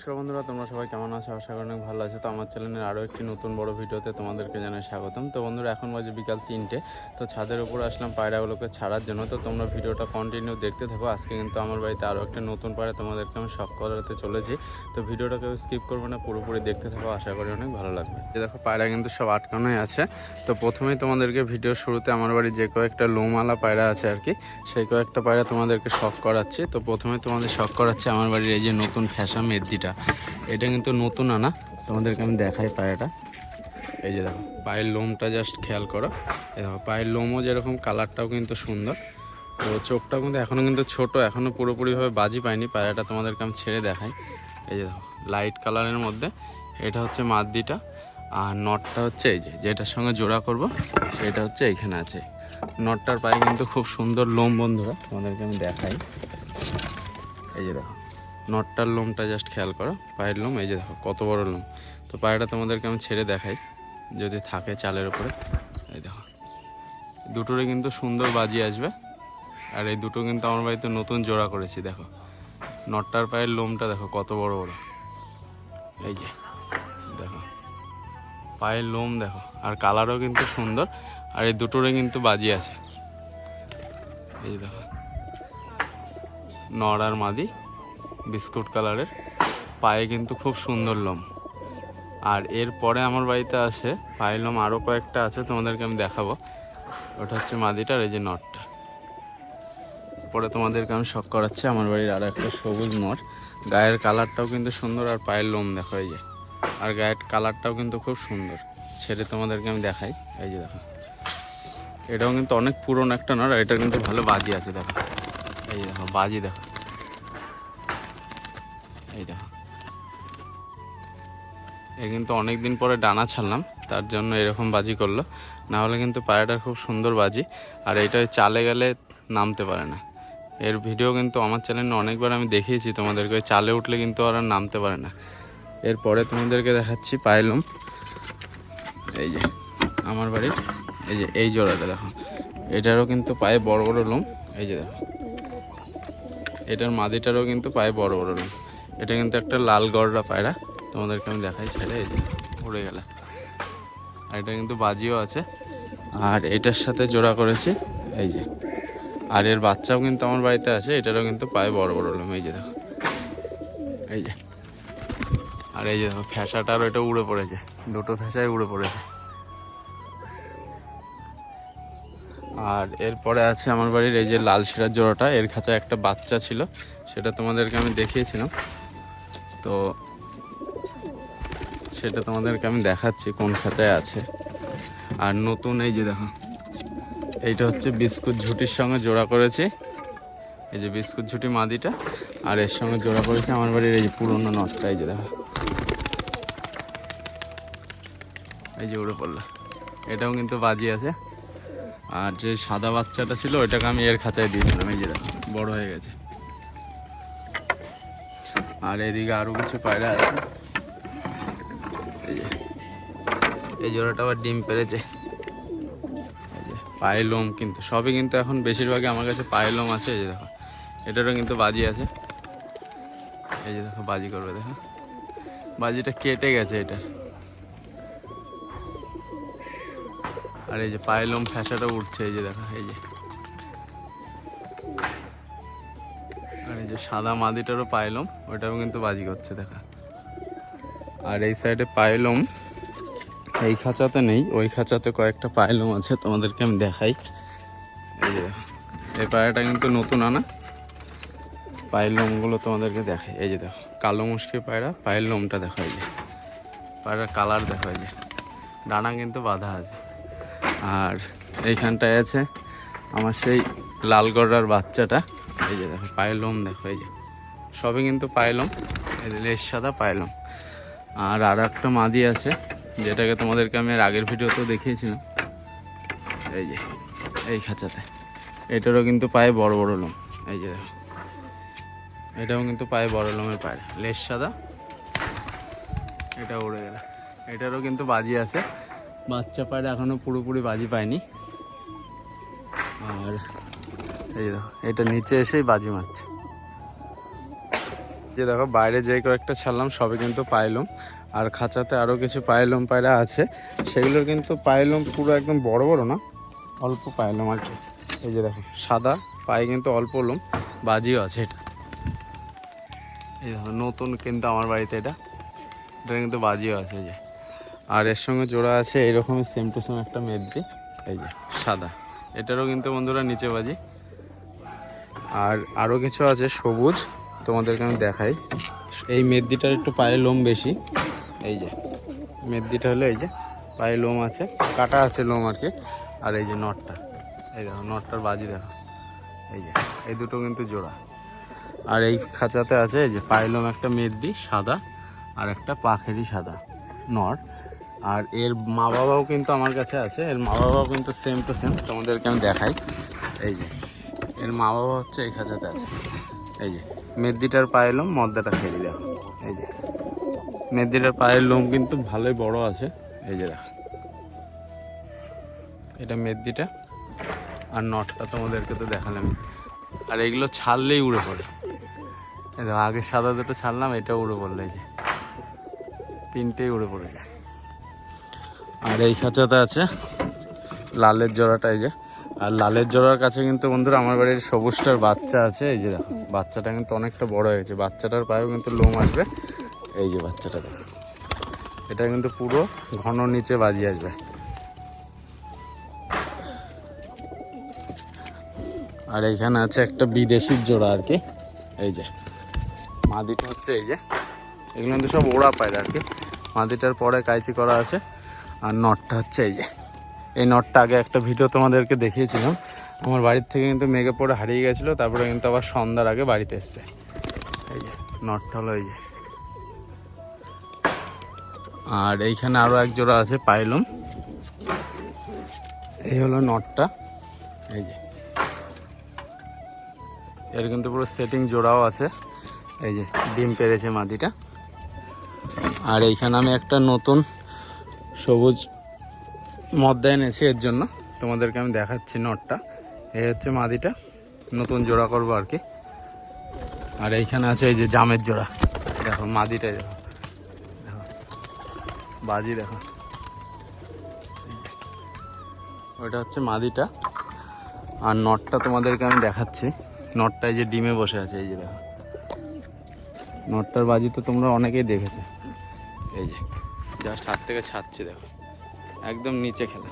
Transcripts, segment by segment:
নমস্কার বন্ধুরা, তোমরা সবাই কেমন আছো? আশা করি অনেক ভালো আছো। তো আমার চ্যানেলের আরও একটি নতুন বড় ভিডিওতে তোমাদেরকে জানাই স্বাগতম। তো বন্ধুরা, এখন বাজে বিকাল তিনটে। তো ছাদের উপর আসলাম পায়রাগুলোকে ছাড়ার জন্য। তো তোমরা ভিডিওটা কন্টিনিউ দেখতে থাকো। আজকে কিন্তু আমার বাড়িতে আরও একটা নতুন পায়রা তোমাদেরকে আমি শখ করাতে চলেছি। তো ভিডিওটা কেউ স্কিপ করবে না, পুরোপুরি দেখতে থাকো। আশা করি অনেক ভালো লাগবে। এই দেখো, পায়রা কিন্তু সব আটকানোই আছে। তো প্রথমেই তোমাদেরকে ভিডিও শুরুতে আমার বাড়ি যে কয়েকটা লোমালা পায়রা আছে আর কি, সেই কয়েকটা পায়রা তোমাদেরকে শখ করাচ্ছি। তো প্রথমে তোমাদের শখ করাচ্ছে আমার বাড়ির এই যে নতুন ফ্যাশন মেদিটা এটা। এটা কিন্তু নতুন আনা। তোমাদেরকে আমি দেখাই পায়রাটা এই যে দেখো, পায়ের লোমটা জাস্ট খেয়াল করো। এই দেখো, পায়ের লোমও যেরকম কালারটাও কিন্তু সুন্দর। তো চোখটাও কিন্তু এখনও কিন্তু ছোট এখনও পুরোপুরিভাবে বাজি পায়নি। পায়রাটা তোমাদেরকে আমি ছেড়ে দেখাই। এই যে দেখো লাইট কালারের মধ্যে। এটা হচ্ছে মাদ্দিটা, আর নটটা হচ্ছে এই যে, যেটার সঙ্গে জোড়া করব, সেটা হচ্ছে এইখানে আছে। নটটার পায়ে কিন্তু খুব সুন্দর লোম বন্ধুরা, তোমাদেরকে আমি দেখাই। এই যে দেখো নটটার লোমটা জাস্ট খেয়াল করো। পায়ের লোম, এই যে দেখো, কত বড় লোম। তো পায়রাটা তোমাদেরকে আমি ছেড়ে দেখাই, যদি থাকে চালের উপরে। এই দেখো দুটোরে কিন্তু সুন্দর বাজি আসবে। আর এই দুটো কিন্তু আমার বাড়িতে নতুন জোড়া করেছি, দেখো। নটটার পায়ের লোমটা দেখো, কত বড় বড়। এই যে, দেখো, পায়ের লোম দেখো, আর কালারও কিন্তু সুন্দর। আর এই দুটোরে কিন্তু বাজি আছে। এই দেখো, নর আর মাদি। বিস্কুট কালারের। পায়ে কিন্তু খুব সুন্দর লোম। আর এরপরে আমার বাড়িতে আছে পায়ের লোম আরও কয়েকটা আছে, তোমাদেরকে আমি দেখাবো। ওটা হচ্ছে মাদিটার, এই যে নটটা পরে তোমাদেরকে আমি শখ করাচ্ছি, আমার বাড়ির আর একটা সবুজ নট গায়ের কালারটাও কিন্তু সুন্দর, আর পায়ের লোম দেখো, এই যে। আর গায়ের কালারটাও কিন্তু খুব সুন্দর। ছেড়ে তোমাদেরকে আমি দেখাই, এই যে দেখো। এটাও কিন্তু অনেক পুরনো একটা নট, আর এটা কিন্তু ভালো বাজি আছে, দেখো। এই দেখো, বাজি দেখো। এই দেখো। এ কিন্তু অনেক দিন পরে ডানা ছাড়লাম, তার জন্য এরকম বাজি করল। না হলে কিন্তু পায়রাটার খুব সুন্দর বাজি, আর এটা চালে গেলে নামতে পারে না। এর ভিডিও কিন্তু আমার চ্যানেলে অনেকবার আমি দেখিয়েছি, তোমাদেরকে চালে উঠলে কিন্তু আর নামতে পারে না। এরপরে তোমাদেরকে দেখাচ্ছি পাইলুম এই যে, আমার বাড়ির, এই যে, এই জোড়াটা দেখো। এটারও কিন্তু পায়ে বড় বড় লোম, এই যে দেখো। এটার মাদিটারও কিন্তু পায়ে বড় বড় লোম। এটা কিন্তু একটা লাল গড়রা পায়রা। তোমাদেরকে আমি দেখাই ছেড়ে এই যে, উড়ে গেল। আর এটা কিন্তু বাজিও আছে। আর এটার সাথে জোড়া করেছি, এই যে। আর এর বাচ্চাও কিন্তু আমার বাড়িতে আছে, এটারও কিন্তু পায়ে বড় বড় লোম, এই যে দেখো। এই যে। আর এই যে দেখো ফ্যাসাটারও এটা উড়ে পড়েছে, দুটো ফ্যাসাই উড়ে পড়েছে। আর এরপরে আছে আমার বাড়ির এই যে লাল শিরার জোড়াটা, এর খাঁচায় একটা বাচ্চা ছিল, সেটা তোমাদেরকে আমি দেখিয়েছিলাম। তো সেটা তোমাদেরকে আমি দেখাচ্ছি কোন খাঁচায় আছে। আর নতুন এই যে দেখো, এইটা হচ্ছে বিস্কুট ঝুটির সঙ্গে জোড়া করেছি। এই যে বিস্কুট ঝুটি মাদিটা, আর এর সঙ্গে জোড়া করেছি আমার বাড়ির এই যে পুরনো নটটা, এই যে দেখো। এই যে উড়ে পড়ল। এটাও কিন্তু বাজি আছে। আর যে সাদা বাচ্চাটা ছিল, ওইটাকে আমি এর খাঁচায় দিয়েছিলাম, এই যে দেখো, বড় হয়ে গেছে। আর এদিকে আরও কিছু পায়রা আছে। এই যে, এই জোড়াটা আবার ডিম পেরেছে। এই যে পায়ে লোম কিন্তু, সবই কিন্তু এখন বেশিরভাগই আমার কাছে পায়ে লোম আছে, এই যে দেখো। এটারও কিন্তু বাজি আছে। এই যে দেখো, বাজি করবে, দেখো। বাজিটা কেটে গেছে এটার আর এই যে পায়ে লোম ফ্যাসাটা উঠছে, এই যে দেখো, এই যে। যে সাদা মাদিটারও পাইলম ওটাও কিন্তু বাজি করছে, দেখা। আর এই সাইডে পাইলম, এই খাঁচাতে নেই, ওই খাঁচাতে কয়েকটা পাইলম আছে, তোমাদেরকে আমি দেখাই। এই পায়রাটা কিন্তু নতুন আনা। পায়ের লোমগুলো তোমাদেরকে দেখাই। এই যে দেখো, কালো মুশকি পায়রা পায়ের লোমটা দেখো এই যে। পায়রার কালার দেখো এই যে। ডানা কিন্তু বাঁধা আছে। আর এইখানটায় আছে আমার সেই লালগড়ার বাচ্চাটা। এই যে দেখো পায়ের লোম দেখো, এই যে। সবই কিন্তু পায়েলম লেস সাদা পায়েলম আর আর একটা মাদি আছে, যেটাকে তোমাদেরকে আমি এর আগের ভিডিওতেও দেখিয়েছিলাম। এই যে, এই খাঁচাতে। এটারও কিন্তু পায়ে বড় বড় লোম। এই যে দেখো। এটাও কিন্তু পায়ে বড় লোমের পায়ে। লেস সাদা। এটা উড়ে গেল। এটারও কিন্তু বাজি আছে। বাচ্চা পায়রা এখনও পুরোপুরি বাজি পায়নি। এই এটা নিচে এসেই বাজি মারছে। যে দেখো, বাইরে যে কয়েকটা ছাড়লাম সবে কিন্তু পাইলম। আর খাঁচাতে আরও কিছু পাইলম পায়রা আছে। সেগুলোর কিন্তু পাইলম পুরো একদম বড় বড় না, অল্প পাইলম আর কি। এই যে দেখো, সাদা, পায়ে কিন্তু অল্প লোম, বাজিও আছে এটা। এই দেখো, নতুন কিন্তু আমার বাড়িতে এটা। এটা কিন্তু বাজিও আছে, এই যে। আর এর সঙ্গে জোড়া আছে, এইরকমই সেম টু সেম একটা মেদ্রি এই যে, সাদা। এটারও কিন্তু বন্ধুরা নিচে বাজি। আর আরও কিছু আছে, সবুজ। তোমাদেরকে আমি দেখাই। এই মেদ্দিটার একটু পায়ে লোম বেশি। এই যে, মেদ্দিটা হলো এই যে, পায়ে লোম আছে, কাটা আছে লোম আর কি। আর এই যে নটটা, এই দেখো, নটটার বাজি দেখো। এই যে, এই দুটো কিন্তু জোড়া। আর এই খাঁচাতে আছে এই যে পায়ে লোম একটা মেদ্দি সাদা আর একটা পাখেরই সাদা নর। আর এর মা বাবাও কিন্তু আমার কাছে আছে, এর মা বাবাও কিন্তু সেম টু সেম তোমাদেরকে আমি দেখাই। এই যে এর মা বাবা হচ্ছে এই খাঁচাতে আছে এই যে মেদ্দিটার পায়ের লোম, মদ্দাটা খেয়ে দেখো এই যে মেদ্দিটার পায়ের লোম কিন্তু ভালোই বড় আছে। এই যে দেখো, এটা মেদ্দিটা আর নটটা তোমাদেরকে তো দেখালাম। আর এগুলো ছাড়লেই উড়ে পড়ে। আগে সাদা দুটো ছাড়লাম, এটা উড়ে পড়ল, এই যে। তিনটেই উড়ে পড়ে যায় আর এই খাঁচাতে আছে, লালের জোড়াটা, এই যে। আর লালের জোড়ার কাছে কিন্তু বন্ধুরা আমার বাড়ির সবুজটার বাচ্চা আছে, এই যে দেখো, বাচ্চাটা কিন্তু অনেকটা বড় হয়েছে বাচ্চাটার পায়েও কিন্তু লোম আসবে। এই যে বাচ্চাটা দেখো, এটা কিন্তু পুরো ঘন নিচে বাজি আসবে। আর এইখানে আছে একটা বিদেশির জোড়া আর কি, এই যে। মাদিটা হচ্ছে এই যে, এগুলো কিন্তু সব ওড়া পায় আর কি। মাদিটার পরে কাইচি করা আছে, আর নটটা হচ্ছে এই যে। এই নটটা আগে একটা ভিডিও তোমাদেরকে দেখিয়েছিলাম। আমার বাড়ির থেকে কিন্তু মেঘে পড়ে হারিয়ে গেছিল, তারপরে কিন্তু আবার সন্ধ্যার আগে বাড়িতে এসছে। এই যে, নটটা হলো এই যে। আর এইখানে আরও এক জোড়া আছে পাইলম। এই হলো নটটা। এই যে। এর কিন্তু পুরো সেটিং জোড়াও আছে। এই যে, ডিম পেরেছে মাদিটা আর এইখানে আমি একটা নতুন সবুজ মদ্দা এনেছি এর জন্য। তোমাদেরকে আমি দেখাচ্ছি নটটা। এই হচ্ছে মাদিটা। নতুন জোড়া করব আর কি। আর এইখানে আছে এই যে জামের জোড়া। দেখো মাদিটা দেখো। দেখো, বাজি দেখো। ওইটা হচ্ছে মাদিটা। আর নটটা তোমাদেরকে আমি দেখাচ্ছি। নটটায় যে ডিমে বসে আছে, এই যে দেখো। নটটার বাজি তো তোমরা অনেকেই দেখেছ। এই যে, জাস্ট হাত থেকে ছাড়ছে, দেখো। একদম নিচে খেলা।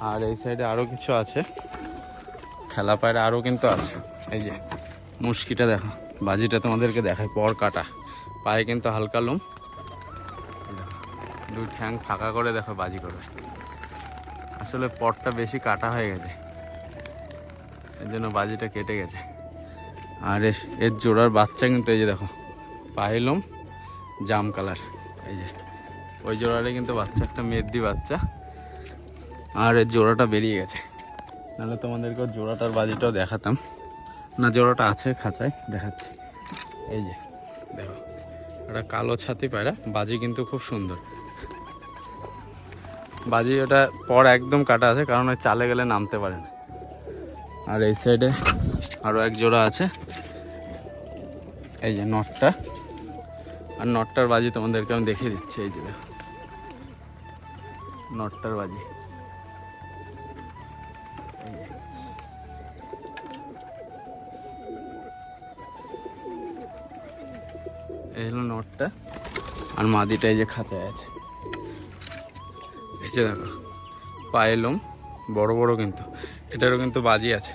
আর এই সাইডে আরও কিছু আছে। খেলা পায়রা আরও কিন্তু আছে। এই যে, মুশকিটা দেখো। বাজিটা তোমাদেরকে দেখায় পর কাটা। পায়ে কিন্তু হালকা লুম। দুই ঠ্যাং ফাঁকা করে দেখো বাজি করবে। আসলে পরটা বেশি কাটা হয়ে গেছে। এর জন্য বাজিটা কেটে গেছে। আর এর- জোড়ার বাচ্চা কিন্তু এই যে দেখো পাইলম জাম কালার। এই যে, ওই জোড়ারে কিন্তু বাচ্চা, একটা মেদ্দি বাচ্চা। আর জোড়াটা বেরিয়ে গেছে। নাহলে তোমাদেরকে জোড়াটার বাজিটাও দেখাতাম। না, জোড়াটা আছে খাঁচায়, দেখাচ্ছে। এই যে, দেখো ওটা কালো ছাতি পায়রা, বাজি কিন্তু খুব সুন্দর। বাজি ওটা পর একদম কাটা আছে, কারণ ওই চালে গেলে নামতে পারে না। আর এই সাইডে আরও এক জোড়া আছে। এই যে, নটটা। আর নটটার বাজি তোমাদেরকে আমি দেখিয়ে দিচ্ছি, এই যে নটটার বাজি। এই হলো নটটা। আর মাদিটা এই যে খাঁচায় আছে। এই যে দেখো, পায়ে লোম, বড় বড় কিন্তু। এটারও কিন্তু বাজি আছে।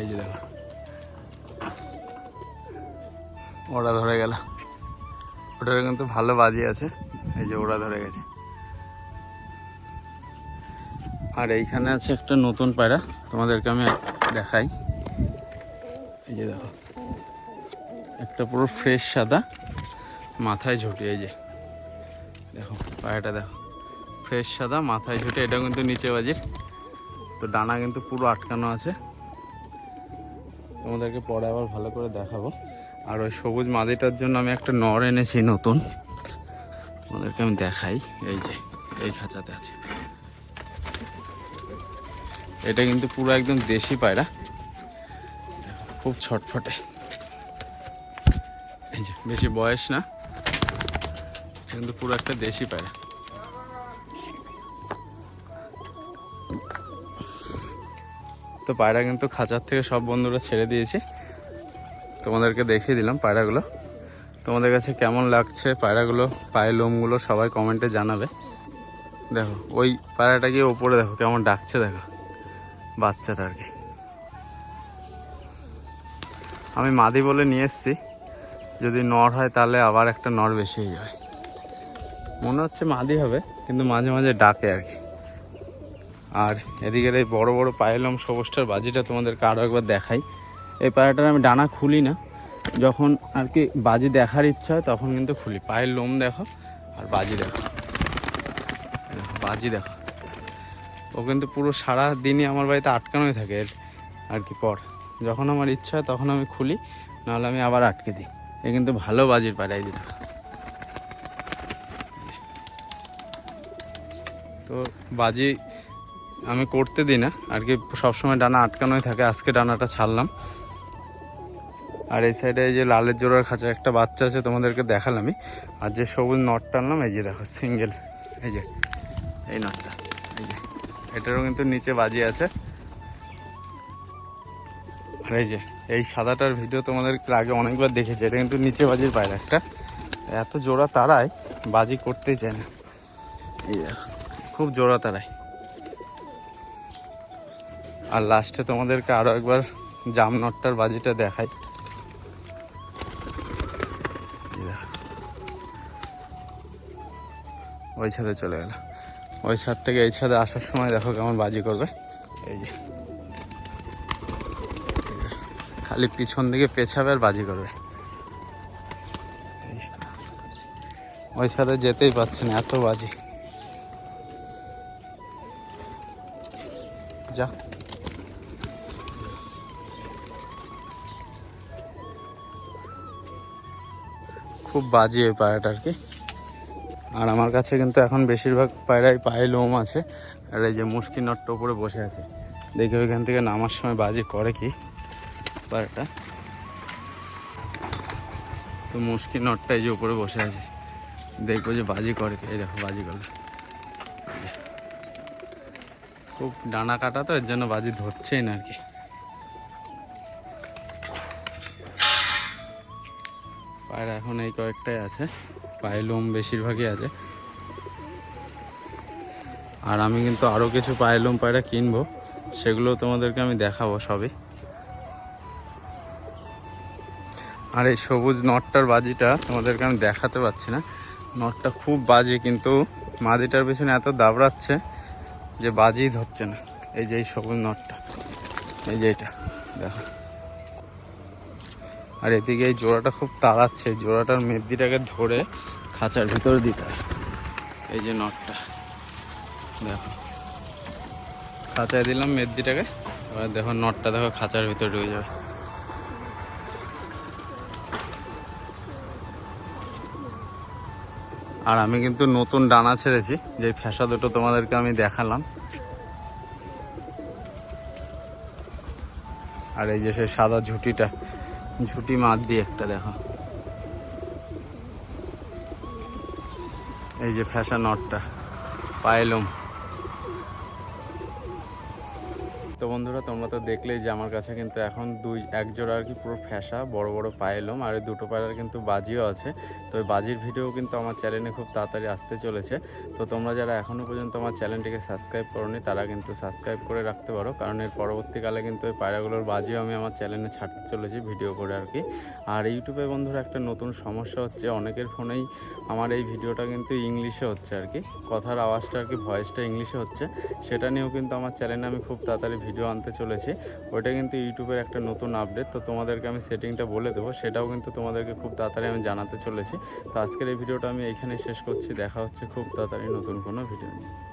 এই যে দেখো। ওরা ধরে গেল। ওটার কিন্তু ভালো বাজি আছে। এই যে ওরা ধরে গেছে। আর এইখানে আছে একটা নতুন পায়রা। তোমাদেরকে আমি দেখাই। এই যে দেখো। একটা পুরো ফ্রেশ সাদা, মাথায় ঝুটি, এই যে। দেখো, পায়রাটা দেখো। ফ্রেশ সাদা, মাথায় ঝুটে এটা কিন্তু নিচে বাজির। তো ডানা কিন্তু পুরো আটকানো আছে। তোমাদেরকে পরে আবার ভালো করে দেখাবো। আর ওই সবুজ মাদিটার জন্য আমি একটা নর এনেছি নতুন। ওদেরকে আমি দেখাই। এই যে, এই খাঁচাতে আছে। এটা কিন্তু পুরো একদম দেশি পায়রা। খুব ছটফটে। এই যে, বেশি বয়স না। কিন্তু পুরো একটা দেশি পায়রা। তো পায়রা কিন্তু খাঁচার থেকে সব বন্ধুরা ছেড়ে দিয়েছে। তোমাদেরকে দেখিয়ে দিলাম পায়রাগুলো। তোমাদের কাছে কেমন লাগছে পায়রাগুলো, পায়ের লোমগুলো সবাই কমেন্টে জানাবে। দেখো, ওই পায়রাটা গিয়ে ওপরে দেখো, কেমন ডাকছে দেখো। বাচ্চাটা আর কি। আমি মাদি বলে নিয়ে এসেছি, যদি নর হয় তাহলে আবার একটা নর বেশি হয়ে যাবে। মনে হচ্ছে মাদি হবে, কিন্তু মাঝে মাঝে ডাকে আর কি। আর এদিকের এই বড় বড় পায়েলম সবুজটার বাজিটা তোমাদেরকে আরও একবার দেখাই। এই পায়রাটার আমি ডানা খুলি না। যখন আর কি বাজি দেখার ইচ্ছা হয়, তখন কিন্তু খুলি। পায়ের লোম দেখো, আর বাজি দেখো। বাজি দেখো। ও কিন্তু পুরো সারা দিনই আমার বাড়িতে আটকানোই থাকে আর কি পর। যখন আমার ইচ্ছা হয়, তখন আমি খুলি, নাহলে আমি আবার আটকে দিই। এ কিন্তু ভালো বাজির পায়রা এই। তো বাজি আমি করতে দিই না। আর কি সবসময় ডানা আটকানোই থাকে। আজকে ডানাটা ছাড়লাম। আর এই সাইডে যে লালের জোড়ার খাঁচা, একটা বাচ্চা আছে তোমাদেরকে দেখালামই। আর যে সবুজ নট টানলাম এই যে দেখো সিঙ্গেল এই যে, এই নটটা, এই যে, এটারও কিন্তু নিচে বাজি আছে। আর এই যে, এই সাদাটার ভিডিও তোমাদের আগে অনেকবার দেখেছি, এটা কিন্তু নিচে বাজির পায়রা একটা। এত জোড়া তারায়, বাজি করতেই চায় না। এই খুব জোড়া তারায়। আর লাস্টে তোমাদেরকে আরও একবার জাম নটটার বাজিটা দেখাই। ওই ছাদে চলে গেল। ওই ছাদ থেকে এই ছাদে আসার সময় দেখো কেমন বাজি করবে। এই যে। খালি পিছন দিকে পেছাবে আর বাজি করবে। ওই ছাদে যেতেই পারছে না, এত বাজি। যা। খুব বাজি পায়রাটা আর কি। আর আমার কাছে কিন্তু এখন বেশিরভাগ পায়রাই পায়ে লোম আছে। আর এই যে মুশকি নটটা উপরে বসে আছে। দেখি ওইখান থেকে নামার সময় বাজি করে কি পায়রাটা। তো মুশকি নটটা এই যে উপরে বসে আছে। দেখব যে বাজি করে কি। এই দেখো, বাজি যে। খুব ডানা কাটা তো, এর জন্য বাজি ধরছেই না আর কি। পায়রা এখন এই কয়েকটাই আছে। পায়ে লোম বেশিরভাগই আছে। আর আমি কিন্তু আরও কিছু পায়ে লোম পায়রা কিনবো, সেগুলো তোমাদেরকে আমি দেখাবো সবই। আর এই সবুজ নটটার বাজিটা তোমাদেরকে আমি দেখাতে পারছি না। নটটা খুব বাজে, কিন্তু মাদিটার পিছনে এত দাবড়াচ্ছে যে বাজিই ধরছে না। এই যে এই সবুজ নটটা, এই যে এটা, দেখো। আর এদিকে এই জোড়াটা খুব তাড়াচ্ছে জোড়াটার মেদিটাকে ধরে খাঁচার ভিতরে দিতে হয়। এই যে নটটা। দেখো। খাঁচায় দিলাম মেদিটাকে এবার দেখো নটটা দেখো খাঁচার ভিতরে ঢুকে যাবে। আর আমি কিন্তু নতুন ডানা ছেড়েছি যে ফ্যাসা দুটো তোমাদেরকে আমি দেখালাম। আর এই যে সে সাদা ঝুটিটা ঝুটি মাছ দিয়ে একটা দেখো। এই যে ফ্যাশন নটটা পায়েলুম বন্ধুরা, তোমরা তো দেখলেই যে আমার কাছে কিন্তু এখন দুই, এক জোড়া আর কি পুরো ফ্যাসা, বড় বড় পায়েলম আর এই দুটো পায়রার কিন্তু বাজিও আছে। তো ওই বাজির ভিডিও কিন্তু আমার চ্যানেলে খুব তাড়াতাড়ি আসতে চলেছে। তো তোমরা যারা এখনও পর্যন্ত আমার চ্যানেলটিকে সাবস্ক্রাইব করোনি, তারা কিন্তু সাবস্ক্রাইব করে রাখতে পারো। কারণ এর পরবর্তীকালে কিন্তু ওই পায়রাগুলোর বাজিও আমি আমার চ্যানেলে ছাড়তে চলেছি ভিডিও করে আর কি। আর ইউটিউবে বন্ধুরা একটা নতুন সমস্যা হচ্ছে, অনেকের ফোনেই আমার এই ভিডিওটা কিন্তু ইংলিশে হচ্ছে আর কি। কথার আওয়াজটা আর কি ভয়েসটা ইংলিশে হচ্ছে। সেটা নিয়েও কিন্তু আমার চ্যানেলে আমি খুব তাড়াতাড়ি ভিডিও আনতে চলেছি। ওইটা কিন্তু ইউটিউবের একটা নতুন আপডেট তো তোমাদেরকে আমি সেটিংটা বলে দেবো। সেটাও কিন্তু তোমাদেরকে খুব তাড়াতাড়ি আমি জানাতে চলেছি। তো আজকের এই ভিডিওটা আমি এখানে শেষ করছি। দেখা হচ্ছে খুব তাড়াতাড়ি নতুন কোনো ভিডিও নিয়ে।